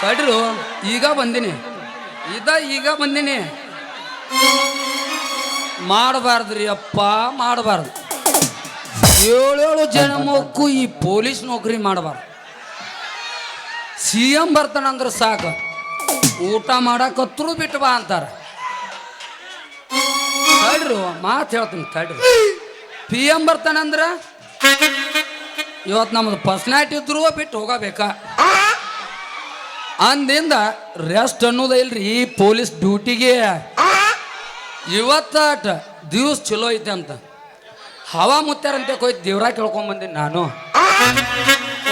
ತಡ್ರು ಈಗ ಬಂದಿನಿ. ಇದ ಈಗ ಬಂದಿನಿ. ಮಾಡಬಾರ್ದ್ರಿ ಅಪ್ಪ, ಮಾಡಬಾರ್ದು. ಏಳೇಳು ಜನ ಜನ್ಮಕ್ಕೂ ಈ ಪೊಲೀಸ್ ನೌಕರಿ ಮಾಡಬಾರ್ದು. ಸಿ ಎಂ ಬರ್ತಾನಂದ್ರೆ ಸಾಕು. ಊಟ ಮಾಡಕತ್ರು ಬಿಟ್ಟು ಬಾ ಅಂತಾರೆ. ತಡ್ರು ಮಾತು ಹೇಳ್ತೀನಿ ತಡ್ರಿ ಪಿ ಎಂ ಬರ್ತಾನಂದ್ರೆ ಇವತ್ತು ನಮ್ದು ಪರ್ಸ್ನಾಲಿಟಿ ಇದ್ರೂ ಬಿಟ್ಟು ಹೋಗಬೇಕಾ? ಅಂದಿಂದ ರೆಸ್ಟ್ ಅನ್ನೋದ ಇಲ್ರಿ ಈ ಪೊಲೀಸ್ ಡ್ಯೂಟಿಗೆ ಇವತ್ತಾಟ ದಿವ್ಸ ಚಲೋ ಐತೆ ಅಂತ. ಹವಾ ಮುತ್ತಾರಂತೆ ಕೊಯ್ ದೇವ್ರ ಕೇಳ್ಕೊಂಡ್ ಬಂದೀನಿ ನಾನು.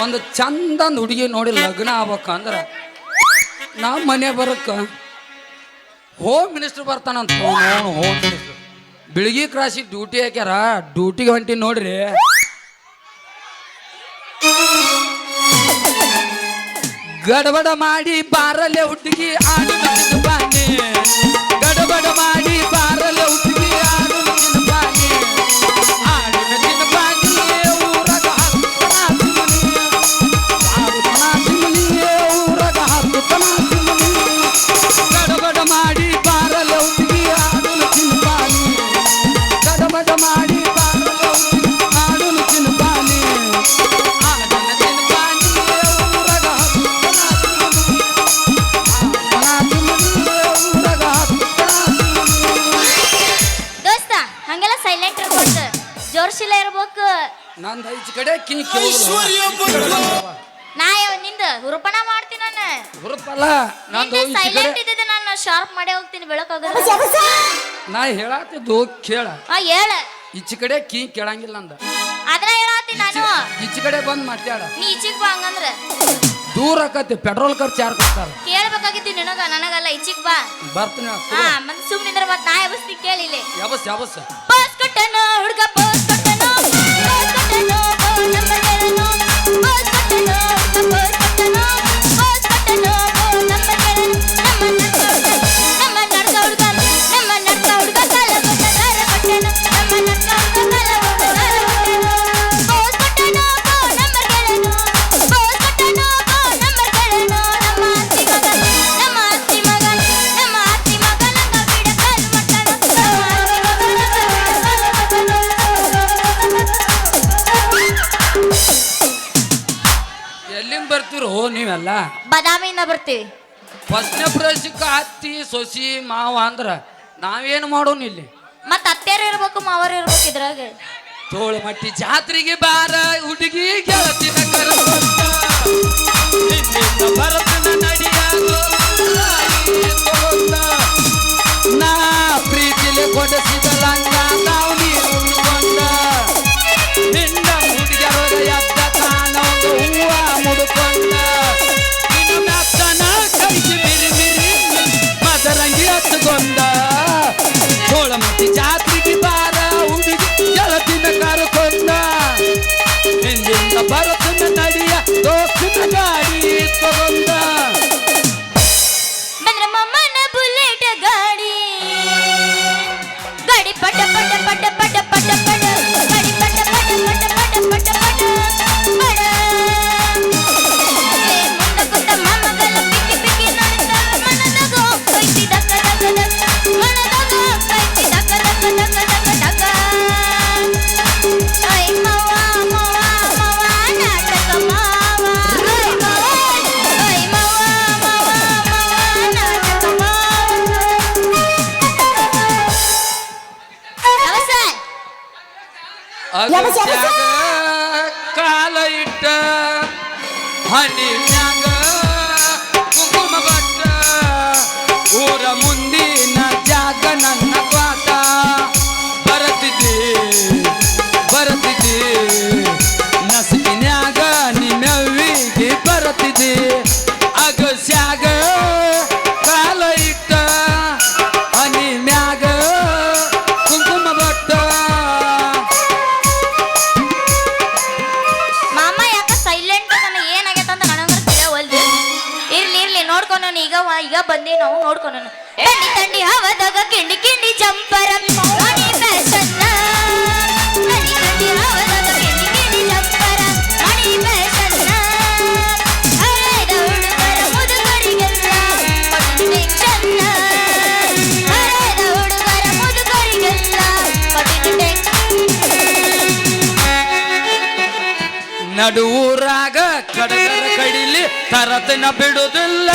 ಒಂದು ಚಂದಂದು ಹುಡುಗಿ ನೋಡಿ ಲಗ್ನ ಆಗ್ಬೇಕಂದ್ರೆ ನಾ ಮನೆ ಬರಕ್ಕ ಹೋಮ್ ಮಿನಿಸ್ಟರ್ ಬರ್ತಾನಂತ. ಹೋಮ್ ಮಿನಿಸ್ಟರ್ ಬೆಳಗ್ಗೆ ಕ್ರಾಸಿಗೆ ಡ್ಯೂಟಿ ಹಾಕ್ಯಾರ. ಡ್ಯೂಟಿಗೆ ಹೊಂಟಿ ನೋಡ್ರಿ. ಗಡಬಡ ಮಾಡಿ ಬಾರಲೆ ಹುಡುಗಿ ಆಡು ಬಾನಿ. ನಂದು ಸೈಲೆಂಟ್ ಇದ್ದಿದ್ದೆ ನಾನು ಶಾರ್ಪ್ ಮಾಡಿ ಹೋಗ್ತೀನಿ ಬೆಳಕಾಗ ನಾ ಹೇಳಾತಿದ್ದು ಕೇಳ. ಆ ಹೇಳ. ಈಚೆ ಕಡೆ ಕೀ ಕೇಳಂಗಿಲ್ಲ ಅಂದ ಅದನ್ನ ಹೇಳತ್ತೀನಿ ನಾನು. ಈಚೆ ಕಡೆ ಬಂದ್ ಮಾತಾಡ. ನೀ ಈಚಿಗ್ ಬಾ ಹಂಗಂದ್ರ. ದೂರ ಆಕತಿ ಪೆಟ್ರೋಲ್ ಖರ್ಚು ಯಾರು ಕೊಡ್ತಾರ? ಕೇಳ್ಬೇಕಾಗಿತ್ತು ನಿನಗ ನನಗಲ್ಲ ಈಚಿಕ್ ಬಾ. ಬರ್ತೀನಿ ಹಾ ಮತ್ ಸುಮ್ನಿದ್ರ ಮತ್ ನಾ ಎಬಸ್ತಿ ಕೇಳಿಲ್ಲ ಯಾವಸ್ ಯಾವಸ್? ಪೋಸ್ ಬಸ್ ಹುಡುಗ ಪೋಸ್ ಬರ್ತೀರೋ ನೀವೆಲ್ಲ? ಬದಾಮಿಯಿಂದ ಬರ್ತೀವಿ. ಫಸ್ಟ್ನೇ ಪ್ರದೇಶಕ್ಕೆ ಹತ್ತಿ ಸೊಸಿ ಮಾವ ಅಂದ್ರ ನಾವೇನು ಮಾಡೋನು ಇಲ್ಲಿ? ಮತ್ತ ಅತ್ತೆಯರು ಇರ್ಬೇಕು ಮಾವರು ಇರ್ಬೇಕು ಇದ್ರಾಗ. ತೋಳು ಮಟ್ಟಿ ಜಾತ್ರೆಗೆ ಬಾರ ಹುಡುಗಿ ಗೆಳತಿನ ಬರತನ ನಡಿಯಾಗೋ ನಾ ಪ್ರೀತಿಲೆ ಕೊಡಿಸಿದ ಕಾಲ ಇಟ್ಟ ಹನಿ ನಾನು ಈಗ ಈಗ ಬಂದೆ ನಾವು ನೋಡ್ಕೊಂಡು ತಂಡಿ ತಂಡಿ ಕಿಂಡಿ ಕಿಂಡಿ ಜಂಪರ. ಫ್ಯಾಷನ್ ಕಿಂಡಿ ಕಿಂಡಿ ಮುದುಕರಿಗೆಲ್ಲ ಮುದುಕರಿಗೆಲ್ಲ ನಡುವೂರಾಗ ಕಡಗರ ಕಡಿಲಿ ತರತನ ಬಿಡುದಿಲ್ಲ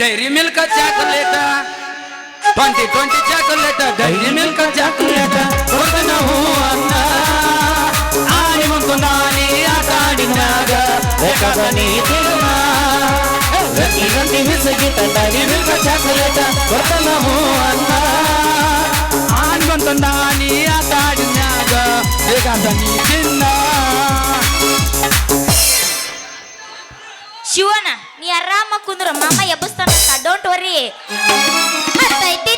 Dairy Milk chocolate. Twenty twenty chocolate, Dairy Milk chocolate. ನಾವು ಅನ್ನ ಆನಿ ಮತ್ತು ನಾನಿ ಆ ಆಡಿನಾಗ ಬೇಕಾದ ನೀ ತಿರುಮ ಗಂಟಿ ಗಂಟಿ ಬಿಸಿಗಿಟ್ಟ ಡೈರಿ ಮಿಲ್ಕ್ ಚಾಕೊಲೇಟ. ನಾವು ಅನ್ನ ಆನಿ ಮತ್ತು ನಾನಿ ನೀ ತಿನ್ನ ಆರಾಮ ಕುಂದ್ರ ಮಾಮ ಎಬ್ಬಸ್ತಾನ ಡೋಂಟ್ ವರಿ ಹತ್ತೈತಿ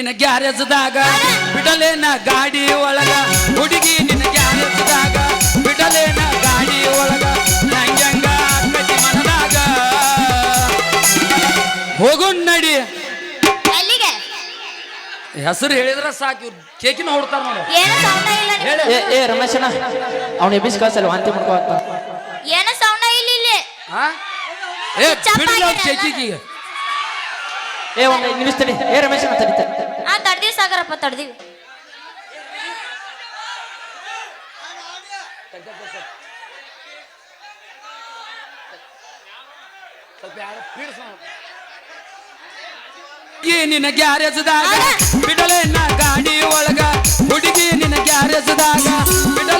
ನಿನ್ನ ಗ್ಯಾರೇಜ್ದಾಗ. ಬಿಡಲೇನ ಗಾಡಿ ಒಳಗ. ಹುಡುಗಿ ನಿನ್ನ ಗ್ಯಾರೇಜ್ದಾಗ. ಬಿಡಲೇನ ಗಾಡಿ ಒಳಗ. ನಂಗಂಗ ಆಕತಿ ಮನದಾಗ. ಹೋಗು ನಡಿ. ಹೆಸರು ಹೇಳಿದ್ರ ಸಾಕು ಇವ್ರು ಕೇಕಿನ ಹೊಡ್ತಾರ ನೋಡು. ಏ ಏ ರಮೇಶನ ಅವ್ನ ಎಬ್ಬಿಸ್ ಕಳ್ಸಲ್ಲ ವಾಂತಿ ಮಾಡ್ಕೋ ಅಂತ. ಏನು ಸೌಂಡ ಇಲ್ಲ ಇಲ್ಲಿ. ಹಾ ಏ ಬಿಡಿಲ್ಲ. ಕೇಕಿಗೆ. ಏ ಒಂದು ಐದು ನಿಮಿಷ ತಡಿ. ಏ ರಮೇಶನ ತಡಿ ತಡಿ. ಆ ತಡ್ದೀವಿ ಸಾಗರಪ್ಪ ತಡ್ದೀವಿ ಈ ನಿನ್ನ ಗ್ಯಾರೇಜ್ದಾಗ ನಾ ಗಾಡಿ ಒಳಗ ಹುಡುಗಿ ನಿನ್ನ ಗ್ಯಾರೇಜ್ದಾಗ ಬಿಡಲೇನ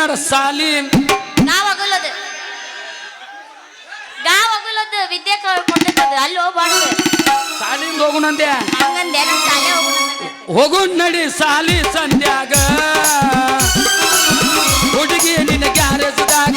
ಕನ್ನಡ ಸಾಲಿ ಅಗಲದು. ಗಾವ್ ವಿದ್ಯೆ ಅಲ್ಲಿ ಹೋಗ್ಬಾರ್ದು. ಸಾಲಿಂದ ಹೋಗುಣಂದೆ ಹಂಗಂದೆ ಹೋಗು ನಡಿ ಸಾಲಿ ಸಂಧ್ಯಾಗ. ಹುಡುಗಿ ನಿನ್ನ ಗ್ಯಾರೇಜ್ದಾಗ.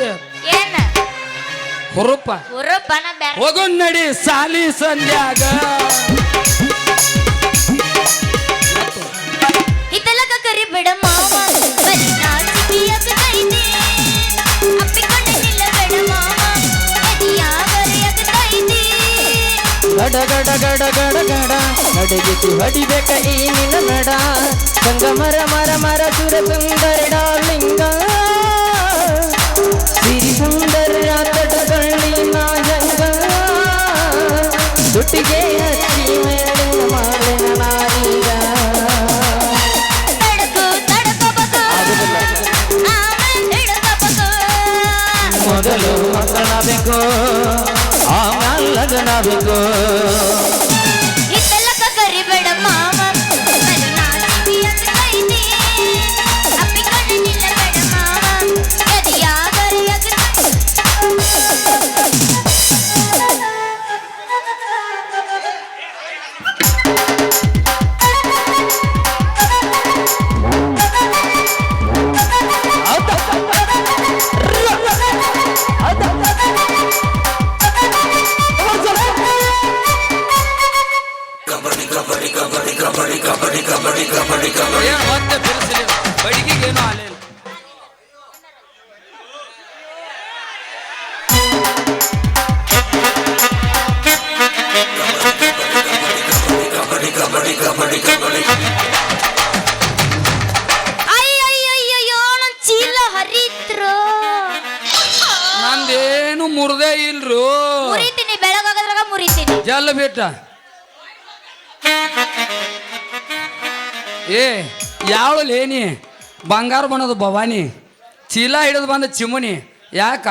ಏನ್? ಹುರುಪ. ಹುರುಪನ ಬ್ಯಾರ. ಹೋಗು ನಡಿ ಸಾಲಿ ಸಂಧ್ಯಾಗ. ಹಿತ್ತಲಕ ಕರಿ ಬಿಡ ಮಾವ. ಬರೀ ಅಪ್ಪಿಕೊಂಡ ನಿಲ್ಲ ಬೇಡ ಮಾವ. ಗಡ ಗಡ ಗಡ ಗಡ ಗಡ. ಹೊಡಿಬೇಕ ಈ ನಿನ್ನ ನಡ. ಸಂಗ ಮರ ಮರ ಮರ ಸುರ ಸುಂದರ ಡಾರ್ಲಿಂಗ. ಸಿರಿ ಸುಂದರ ತಟಕಳ್ಳಿ ನಾಯಂಗ ದುಟ್ಟಿಗೆ ಏ ಯಾವಳು ಲೇನಿ? ಬಂಗಾರ ಬಣ್ಣದ ಭವಾನಿ. ಚೀಲ ಹಿಡಿದು ಬಂದ ಚಿಮುನಿ. ಯಾಕ?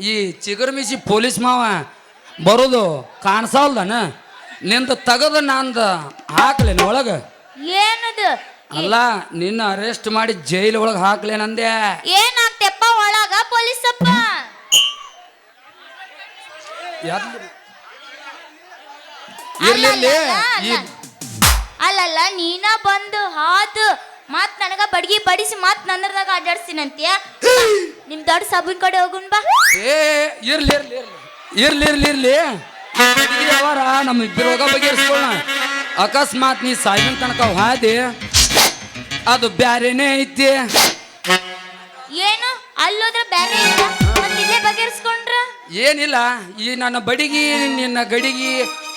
ಈ ಚಿಗುರು ಮಿಸಿ ಪೊಲೀಸ್ ಮಾವ ಬರೋದು ಕಾಣಿಸಲ್ದನ? ನಿಂದ ತೆಗೆದು ನಂದ ಹಾಕ್ಲೇನ ಒಳಗ? ಏನದು? ಅಲ್ಲ ನಿನ್ನ ಅರೆಸ್ಟ್ ಮಾಡಿ ಜೈಲ್ ಒಳಗೆ ಹಾಕ್ಲೇನಂದೆ ಏನಾಗ್ತೆಪ್ಪ ಒಳಗ ಪೊಲೀಸಪ್ಪ? ಯಾರ್ಲಿ? ಇರ್ಲಿ ಇರ್ಲಿ. ಈ ಅಲ್ಲಲ್ಲ ನೀನ ಬಂದು ಹಾದು ಮತ್ ನನಗ ಬಡ್ಗಿ ಬಡಿಸಿ ಮತ್ ನಂದ್ರದಾಗ ಅಡ್ಡಾಡ್ಸಿನಂತ್ಯ ನಿಮ್ ದೊಡ್ಡ ಸಬನ್ ಕಡೆ ಹೋಗುನ್ ಬಾ. ಏ ಇರ್ಲಿ ಇರ್ಲಿ ಇರ್ಲಿ. ಇರ್ಲಿ ಇರ್ಲಿ ಅವರ ನಮ್ಮ ಇಬ್ಬರು ಹೋಗ ಬಗೆಹರಿಸ್ಕೊಳ್ಳೋಣ ಅಕಸ್ಮಾತ್ ನೀ ಸಾಯಿನ ತನಕ ಹಾದಿ ಅದು ಬ್ಯಾರೇನೇ ಐತಿ? ಏನು? ಅಲ್ಲೋದ್ರ ಬ್ಯಾರೆ ಇಲ್ಲ. ಇಲ್ಲೇ ಏನಿಲ್ಲ ಈ ನನ್ನ ಬಡಿಗಿ ನಿನ್ನ ಗಡಿಗಿ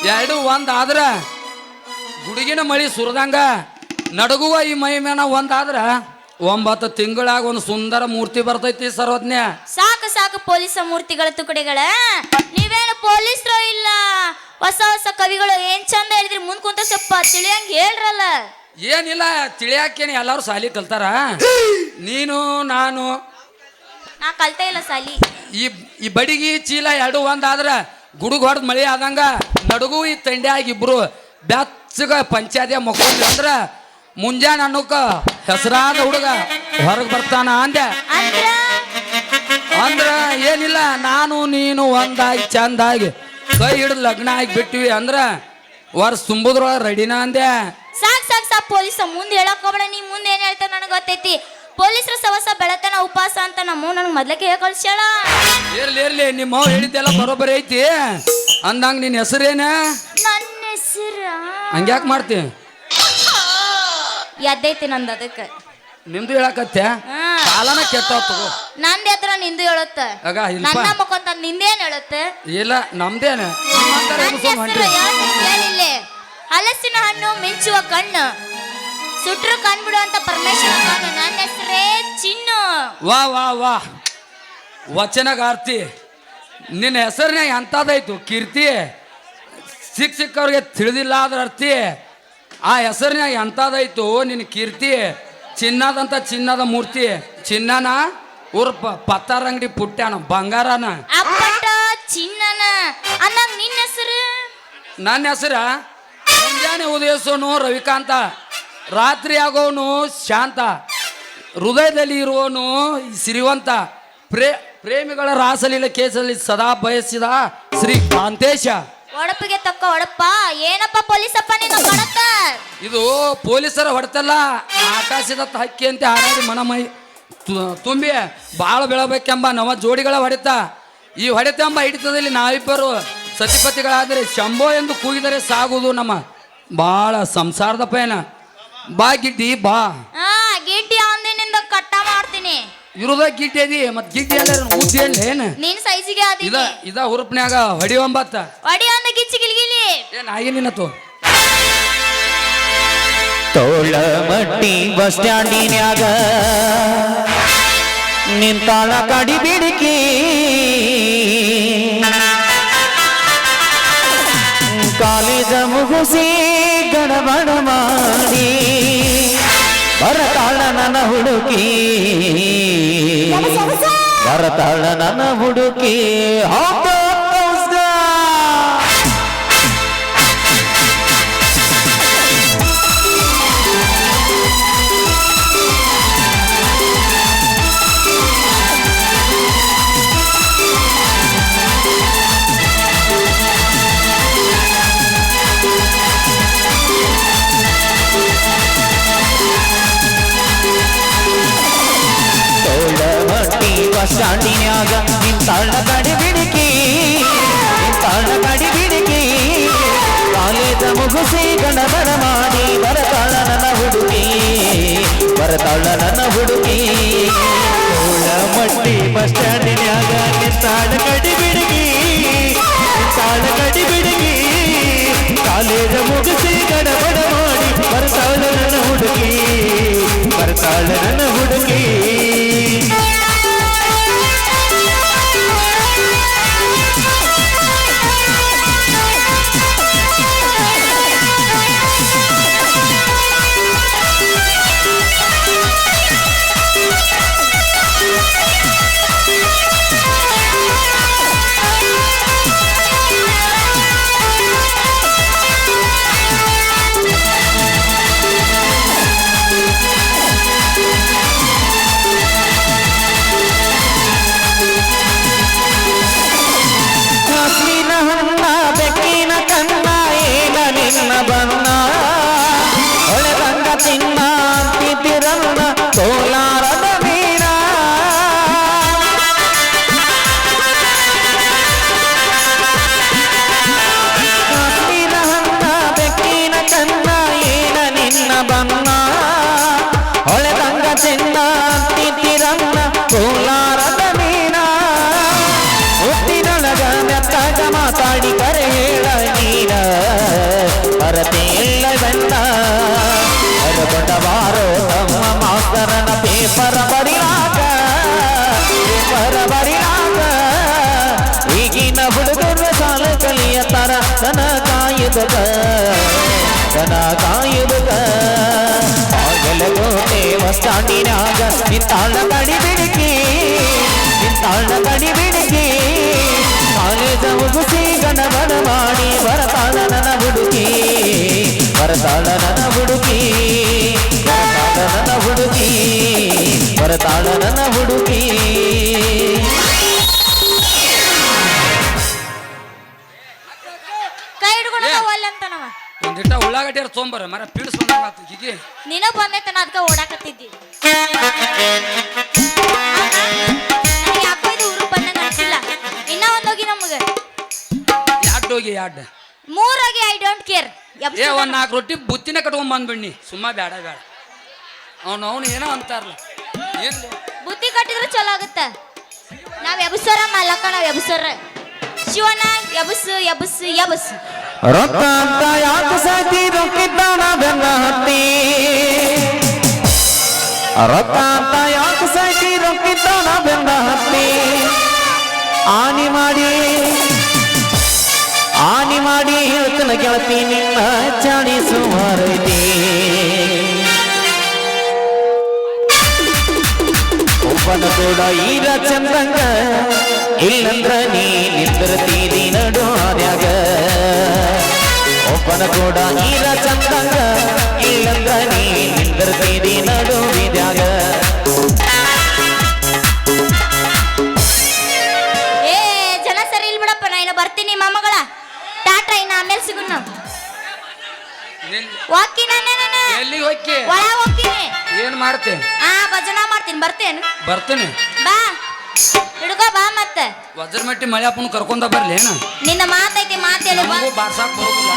ಎರಡು ಒಂದು ಆದ್ರ ಗುಡುಗಿನ ಮಳಿ ಸುರದಂಗ ನಡಗುವ ಈ ಮೈ ಮೇನ ಒಂದಾದ್ರ ಒಂಬತ್ತು ತಿಂಗಳಾಗ ಒಂದು ಸುಂದರ ಮೂರ್ತಿ ಬರ್ತೈತಿ ಸರ್ವಜ್ಞ. ಸಾಕು ಸಾಕು ಪೊಲೀಸ ಮೂರ್ತಿಗಳ ತುಕಡಿಗಳ. ನೀವೇನು ಪೊಲೀಸರು ಇಲ್ಲ? ಹೊಸ ಹೊಸ ಕವಿಗಳು ಏನ್ ಚಂದ ಹೇಳಿದ್ರಿ? ಮುಂದ್ ಕುಂತ ಸ್ವಲ್ಪ ತಿಳಿಯಂಗ್ ಹೇಳ್ರಲ್ಲ. ಏನಿಲ್ಲ ತಿಳಿಯಾಕೇನೆ ಎಲ್ಲಾರು ಸಾಲಿ ಕಲ್ತಾರ. ನೀನು ನಾನು ನಾ ಕಲ್ತೇ ಇಲ್ಲ ಸಾಲಿ. ಈ ಈ ಬಡಿಗಿ ಚೀಲ ಎರಡು ಒಂದಾದ್ರೆ ಗುಡುಗ್ ಹೊಡೆದ್ ಮಳೆ ಆದಂಗ ನಡುಗು ಈ ತಂಡ್ಯಾಗ ಇಬ್ರು ಬೆಚ್ಚಗ ಪಂಚಾಯತಿಯ ಮುಖಂಡ್ರಿ ಅಂದ್ರ ಮುಂಜಾನೆ ಅನ್ನೋಕ ಹೆಸರಾದ ಹುಡುಗ ಹೊರಗೆ ಬರ್ತಾನ ಅಂದೆ. ಅಂದ್ರ? ಏನಿಲ್ಲ ನಾನು ನೀನು ಒಂದಾಗಿ ಚಂದಾಗಿ ಕೈ ಹಿಡಿದು ಲಗ್ನ ಆಗಿ ಬಿಟ್ಟಿವಿ ಅಂದ್ರ ವರ್ಷ ತುಂಬುದ್ರೊಳಗೆ ರೆಡಿನ ಅಂದೆ. ಸಾಕ್ ಸಾಕ್ ಸಾಕ್ ಪೊಲೀಸ್ ಮುಂದೆ ಹೇಳಕ್ ಹೋಗ್ಬೇಡ ನೀ ಮುಂದೆ ಏನ್ ಹೇಳ್ತಾರ ನನಗೆ ಗೊತ್ತೈತಿ. ಪೊಲೀಸರ ಸವಸ ಬೆಳತನ ಉಪವಾಸ ಅಂತ ನಮ್ಮ ನನಗೆ ಮೊದ್ಲಕ್ಕೆ ಹೇಳಿ ಕಳ್ಸ್ಯಾಳ. ಇರ್ಲಿ ಇರ್ಲಿ ನಿಮ್ಮ ಮಾವ ಹೇಳಿದ್ದೆಲ್ಲ ಬರೋಬ್ಬರಿ ಐತಿ. ಅಂದಂಗ ನಿನ್ನ ಹೆಸರೇನ? ನನ್ನ ಹೆಸರ? ಹಂಗ್ಯಾಕ್ ಮಾಡ್ತಿ? ಎದ್ದೈತಿ ನಂದು ಅದಕ್ಕೆ. ನಿಂದು ಹೇಳಕತ್ತೆ? ಹಾ. ಕಾಲನ ಕೆಟ್ಟ ತಗೋ. ಹತ್ರ ಎದ್ರ ನಿಂದು ಹೇಳುತ್ತೆ? ಆಗ ಇಲ್ಪ ನನ್ನ ನಿಂದೇನ್ ಹೇಳುತ್ತೆ? ಇಲ್ಲ ನಮ್ದೇನ? ನನ್ನ ಹೆಸರು ಹಲಸಿನ ಹಣ್ಣು ಮಿಂಚುವ ಕಣ್ಣು. ಸುಟ್ರು ಕಂಡ್ಬಿಡುವಂತ ಪರಮೇಶ್ವರ ನನ್ನ ಹೆಸರೇ ಚಿನ್ನು. ವಾ ವಾ ವಾ. ವಚನಗಾರ್ತಿ ನಿನ್ನ ಹೆಸರನ್ನ ಎಂಥದ್ದಾಯ್ತು ಕೀರ್ತಿ? ಸಿಕ್ಕ ಸಿಕ್ಕವ್ರಿಗೆ ತಿಳಿದಿಲ್ಲ ಅದ್ರ ಅರ್ತಿ ಆ ಹೆಸರನ್ನ ಎಂಥದ್ದಾಯ್ತು ನಿನ್ನ ಕೀರ್ತಿ? ಚಿನ್ನದಂತ ಚಿನ್ನದ ಮೂರ್ತಿ. ಚಿನ್ನನ? ಉರ್ಪ ಪತ್ತಾರ ಅಂಗಡಿ ಪುಟ್ಟ್ಯಾನ ಬಂಗಾರನ? ಅಪ್ಪಟ ಚಿನ್ನನ. ಅನ್ನಂಗ್ ನಿನ್ನ ಹೆಸರು? ನನ್ನ ಹೆಸರ? ಮುಂಜಾನೆ ಉದಯಿಸೋನು ರವಿಕಾಂತ. ರಾತ್ರಿ ಆಗೋನು ಶಾಂತ ಹೃದಯದಲ್ಲಿ ಇರುವವನು ಸಿರಿವಂತ. ಪ್ರೇ ಪ್ರೇಮಿಗಳ ರಾಸಲೀಲ ಕೇಸಲ್ಲಿ ಸದಾ ಬಯಸಿದ ಶ್ರೀ ಕಾಂತೇಶ. ಒಡಪಿಗೆ ತಕ್ಕ ಒಡಪ್ಪ ಏನಪ್ಪ ಪೊಲೀಸಪ್ಪ ನಿನ್ನ ಇದು ಪೊಲೀಸರ ಹೊಡೆತಲ್ಲ ಆಕಾಶದ ಹಕ್ಕಿ ಅಂತ ಹಾರಾಡಿ ಮನಮೈ ತುಂಬಿ ಬಾಳ ಬೆಳಬೇಕೆಂಬ ನವ ಜೋಡಿಗಳ ಹೊಡೆತ. ಈ ಹೊಡೆತ ಎಂಬ ಹಿಡಿತದಲ್ಲಿ ನಾವಿಬ್ಬರು ಸತಿಪತಿಗಳಾದರೆ ಶಂಭೋ ಎಂದು ಕೂಗಿದರೆ ಸಾಗುವುದು ನಮ್ಮ ಬಹಳ ಸಂಸಾರದ ಪಯಣ. ಬಾ ಗಿಡ್ಡಿ ಬಾ. ಹಾ ಗಿಡ್ಡಿ ಅಂದಿನಿಂದ ಕಟ್ಟ ಮಾಡ್ತೀನಿ. ಇರುದ ಗಿಡ್ಡಿ ಅದಿ ಮತ್ ಗಿಡ್ಡಿ ಅಲ್ಲ ಉದ್ದಿ ಅಲ್ಲ ಏನ? ನಿನ್ ಸೈಜಿಗೆ ಇದ ಆದೀನಿ ಇದ ಹುರುಪ್ನ್ಯಾಗ ಹೊಡಿ ಒಂಬತ್ತ. ಹೊಡಿ ಅಂದ ಗಿಚ್ಚಿ ಗಿಲ್ಗಿಲಿ. ಏನ್ ಆಗಿ ತೋಳ ಮಟ್ಟಿ ಬಸ್ ಸ್ಟ್ಯಾಂಡಿನ್ಯಾಗ ನಿಂತಾಳ ಕಡಿ ಬಿಡಿಕಿ. ಕಾಲೇಜ ಮುಗಿಸಿ ಗಡಬಡ ಮಾಡಿ. ಬರತಾಳ ನನ್ನ ಹುಡುಕಿ ಬರತಾಳ ನನ್ನ ಹುಡುಕಿ. ಹಾಪ ನಿಂತಾಳ ಕಡಿ ಬಿಡಿಕಿ ನಿಂತಾಳ ಕಡಿ ಕಾಲೇಜ ಮುಗಿಸಿ ಗಣಬಡ ಮಾಡಿ ಬರತಾಳ ನನ್ನ ಹುಡುಗಿ ಬರತಾಳ ಹುಡುಗಿ ತೋಳಮಟ್ಟಿ ಬಸ್ ಸ್ಟ್ಯಾಂಡಿನ್ಯಾಗ ನಿಂತಾಳ ಕಡಿ ಬಿಡಿಕಿ, ನಿಂತಾಳ ಕಡಿ ಕಾಲೇಜ ಮುಗಿಸಿ ಗಡಬಡ ಮಾಡಿ ಕಾಯುವುದ ದನ ಕಾಯುವುದ ಬಾಗಲಕೋಟೆ ಬಸ್ಟಾಂಡಿನಾಗ ನಿಂತಾಳ ಗಡಿ ಬಿಡುಕಿ ನಿಂತಾಳ ಗಡಿ ಬಿಡುಕಿ ಕಾಲೇಜ ಮುಗಿಸಿ ಗಣಬಡ ಮಾಡಿ ಬರತಾಳ ನನ್ನ ಹುಡುಗಿ ಬರತಾಳ ನನ್ನ ಹುಡುಗಿ ಬರತಾಳ ನನ್ನ ಹುಡುಗಿ ಬರತಾಳ ನನ್ನ ಹುಡುಗಿ ಅಂತನವ ಒಂದಿಟ್ಟ ಉಳ್ಳಾಗಡ್ಡಿ ತೊಂಬರ ಮರ ಪೀಡಿಸ್ ಬಂದಂಗ ಆತು ಹೀಗೆ ನೀನ ಬಂದೈತನ ಅದಕ್ಕೆ ಓಡಾಕತ್ತಿದ್ದಿ. ಯಾಕೋ ಇದು ಊರು ಬಂದಂಗ ಅನ್ಸಿಲ್ಲ. ಇನ್ನ ಒಂದೋಗಿ ನಮಗ. ಯಾಡ್ ಹೋಗಿ ಯಾಡ್ ಮೂರಾಗಿ ಐ ಡೋಂಟ್ ಕೇರ್ ಏ ಒಂದ್ ನಾಲ್ಕು ರೊಟ್ಟಿ ಬುತ್ತಿನ ಕಟ್ಕೊಂಡ್ ಬಂದ್ಬಿಡ್ನಿ ಸುಮ್ಮ ಬೇಡ ಬೇಡ ಅವ್ನು ಅವನು ಏನೋ ಅಂತಾರಲ್ಲ. ಬುತ್ತಿ ಬುದ್ಧಿ ಕಟ್ಟಿದ್ರೆ ಚಲೋ ಆಗುತ್ತ? ನಾವ್ ಎಬ್ಸರ ಮಲ್ಲಕ್ಕ ನಾವ್ ಎಬ್ಸೋರ. ಶಿವಣ್ಣ ಎಬಸ್ ಎಬಸ್ ಎಬಸ್. ರೊಕ್ಕ ಅಂತ ಯಾಕೆ ಸಾಕಿ ರೊಕ್ಕಿದ್ದಾನ ಬೆನ್ನ ಹತ್ತಿ? ರೊಕ್ಕ ಅಂತ ಯಾಕೆ ಸಾಕಿ ರೊಕ್ಕಿದ್ದಾನ ಬೆನ್ನ ಹತ್ತಿ? ಆನಿ ಮಾಡಿ ಆನಿ ಮಾಡಿ ಹೇಳ್ತನ ಗೆಳತಿ ನಿನ್ನ ಚಾಡಿ ಸುಮಾರೈತಿ ಒಬ್ಬನ ಕೂಡ ಈಗ ಚಂದಂಗ. ಇಲ್ಲಂದ್ರ ನೀ ನಿಂದಿರ್ತೀರಿ ನಡು ಹಾದ್ಯಾಗ ಒಬ್ಬನ ಕೂಡ ಈಗ ಚಂದಂಗ. ಇಲ್ಲಂದ್ರ ನೀ ನಿಂದಿರ್ತೀರಿ ನಡು ಬೀದ್ಯಾಗ. ಏ, ಜನ ಸರಿ ಇಲ್ಲ ಬಿಡಪ್ಪ ನಾ ಇನ್ನು ಬರ್ತೀನಿ ಮಾಮಗಳ. ಟಾಟಾ ಇನ್ನು ಆಮೇಲೆ ಸಿಗುನ್ ಎಲ್ಲಿಗೆ ಹೋಗಿ ಏನ್ ಮಾಡ್ತೆ? ಆ ಭಜನಾ ಮಾಡ್ತೀನಿ ಬರ್ತೇನು. ಬರ್ತೀನಿ. ಬಾ. ಹಿಡ್ಕೋ ಬಾ ಮತ್ತೆ. ವಜ್ರಮಟ್ಟಿ ಮಳೆ ಅಪ್ಪನ ಕರ್ಕೊಂಡ ಬರ್ಲಿ ಏನ? ನಿನ್ನ ಮಾತೈತಿ ಮಾತೇಳು ಬಾರ್ಸಾಕ್ ಬರೋದಿಲ್ಲ.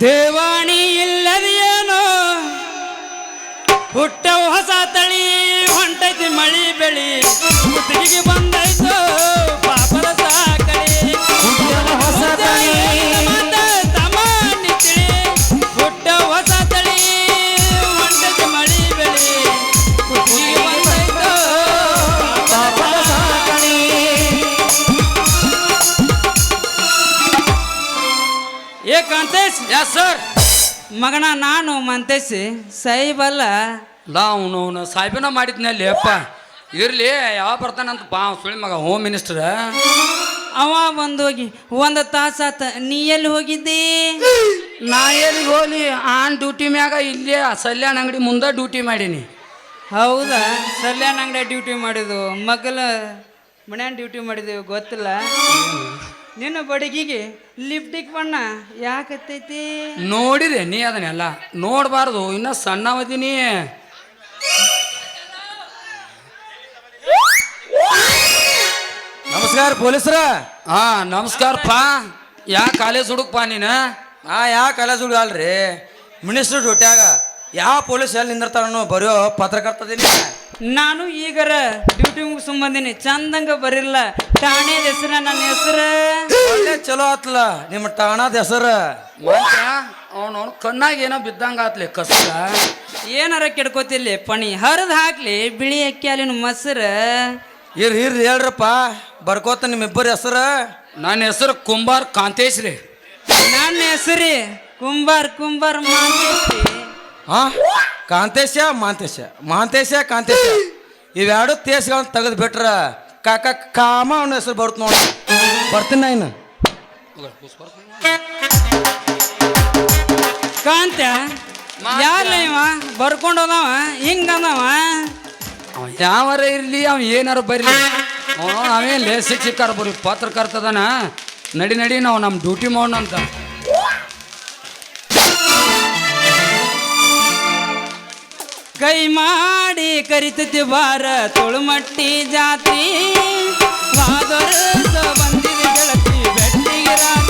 ದೇವಾಣಿ ಇಲ್ಲದೇನೋ ಹುಟ್ಟವು ಹೊಸ ತಳಿ ಹೊಂಟೈತಿ ಮಳಿ ಬೆಳಿ. ಮುತ್ತಿಗೆ ಬಂದೈತು ಸರ್ ಮಗನ ನಾನು ಮಂತೇಶಿ ಸಾಯಿಬಲ್ಲ. ಲಾ ಅವನು ಅವನು ಸಾಹೇಬನ ಮಾಡಿದ್ನಲ್ಲಿ ಅಪ್ಪ. ಇರ್ಲಿ ಯಾವ ಬರ್ತಾನಂತ ಬಾ ಸುಳಿ ಮಗ ಹೋಮ್ ಮಿನಿಸ್ಟರ್ ಅವ ಬಂದು ಹೋಗಿ ಒಂದು ತಾಸಾತ ನೀ ಎಲ್ಲಿ ಹೋಗಿದ್ದಿ? ನಾ ಎಲ್ಲಿ ಹೋಗ್ಲಿ ಆನ್ ಡ್ಯೂಟಿ ಮ್ಯಾಗ ಇಲ್ಲೇ ಸಲ್ಯಾಣ ಅಂಗಡಿ ಮುಂದೆ ಡ್ಯೂಟಿ ಮಾಡೀನಿ. ಹೌದಾ? ಸಲ್ಯಾನ್ ಅಂಗಡಿ ಡ್ಯೂಟಿ ಮಾಡಿದ್ವು ಮಗಲ ಮನ್ಯಾನ ಡ್ಯೂಟಿ ಮಾಡಿದೆವು ಗೊತ್ತಿಲ್ಲ. ನಿನ್ನ ಬಡಗಿಗೆ ಲಿಪ್ಟಿಕ್ ಬಣ್ಣ ಯಾಕತ್ತೈತಿ? ನೋಡಿದೆ ನೀ ಅದನ್ನೆಲ್ಲ. ನೋಡಬಾರ್ದು ಇನ್ನ ಸಣ್ಣವದಿನಿ. ನಮಸ್ಕಾರ ಪೊಲೀಸ್ರ. ಹಾ ನಮಸ್ಕಾರಪ್ಪ. ಯಾ ಕಾಲೇಜ್ ಹುಡುಕ್ಪ ನೀನ? ಆ ಯಾ ಕಾಲೇಜ್ ಹುಡುಗ ಅಲ್ರಿ ಮಿನಿಸ್ಟರ್ ಡ್ಯೂಟ್ಯಾಗ ಯಾವ ಪೊಲೀಸ್ ಎಲ್ಲಿ ನಿಂದಿರ್ತಾರನೋ ಬರೆಯೋ ಪತ್ರಕರ್ತದೀನಿ. ನಾನು ಈಗರ ಡ್ಯೂಟಿ ಮುಗಿಸ್ಕೊಂಡ್ ಬಂದೀನಿ ಚಂದಂಗ ಬರಿಲ್ಲ ಠಾಣೆ ಹೆಸರ ನನ್ನ ಹೆಸರ. ಒಳ್ಳೆ ಚಲೋ ಆತ್ಲ. ನಿಮ್ಮ ಠಾಣದ ಹೆಸರ. ಅವನು ಕಣ್ಣಾಗ ಏನೋ ಬಿದ್ದಂಗ ಆತ್ಲೆ ಕಸ ಏನಾರ ಕೆಡ್ಕೋತಿಲ್ಲಿ ಪಣಿ. ಹರಿದ್ ಹಾಕ್ಲಿ ಬಿಳಿ ಅಕ್ಕಿ ಅಲ್ಲಿನ ಮೊಸರ. ಇರ್ ಇರ್ ಹೇಳ್ರಪ್ಪ. ಬರ್ಕೋತ ನಿಮ್ಮಿಬ್ಬರ ಹೆಸರ. ನನ್ನ ಹೆಸರು ಕುಂಬಾರ್ ಕಾಂತೇಶ್ ರೀ ನನ್ನ ಹೆಸರಿ ಕುಂಬಾರ್ ಕುಂಬಾರ್ ಮಾಂತೇಶಿ ಹಾ ಕಾಂತೇಶ ಮಾಂತೇಶ ಮಾಂತೇಶ ಕಾಂತೇಶ. ಇವೆರಡು ತೇಸ್ಗಳನ್ನ ತೆಗೆದು ಬಿಟ್ರ ಕಾಕ ಕಾಮ ಅವನ ಹೆಸರು ಬರುತ್ತೆ ನೋಡಿ. ಬರ್ತೀನಿ ನಾ ಇನ್ನು. ಕಾಂತ ಯಾರ ಇವ? ಬರ್ಕೊಂಡು ಹೋದವ? ಹಿಂಗ ಅಂದವ? ಅವ ಯಾವಾರ ಇರ್ಲಿ ಅವ ಏನಾರು ಬರ್ಲಿ. ಅವ ಅವೇನ್ ಲೇ ಶಿಕ್ಷಕರ ಬರೀ ಪತ್ರಕರ್ತದನ? ನಡಿ ನಡಿ ನಾವು ನಮ್ಮ ಡ್ಯೂಟಿ ಮಾಡೋಣ ಅಂತ ಕೈ ಮಾಡಿ ಕರಿತತಿ ಬಾರ ತುಳುಮಟ್ಟಿ ಜಾತಿ ಬಂದಿದೆ ಗೆಳತಿ ಬೆಟ್ಟಿಗೆ ರಾತ್ರಿ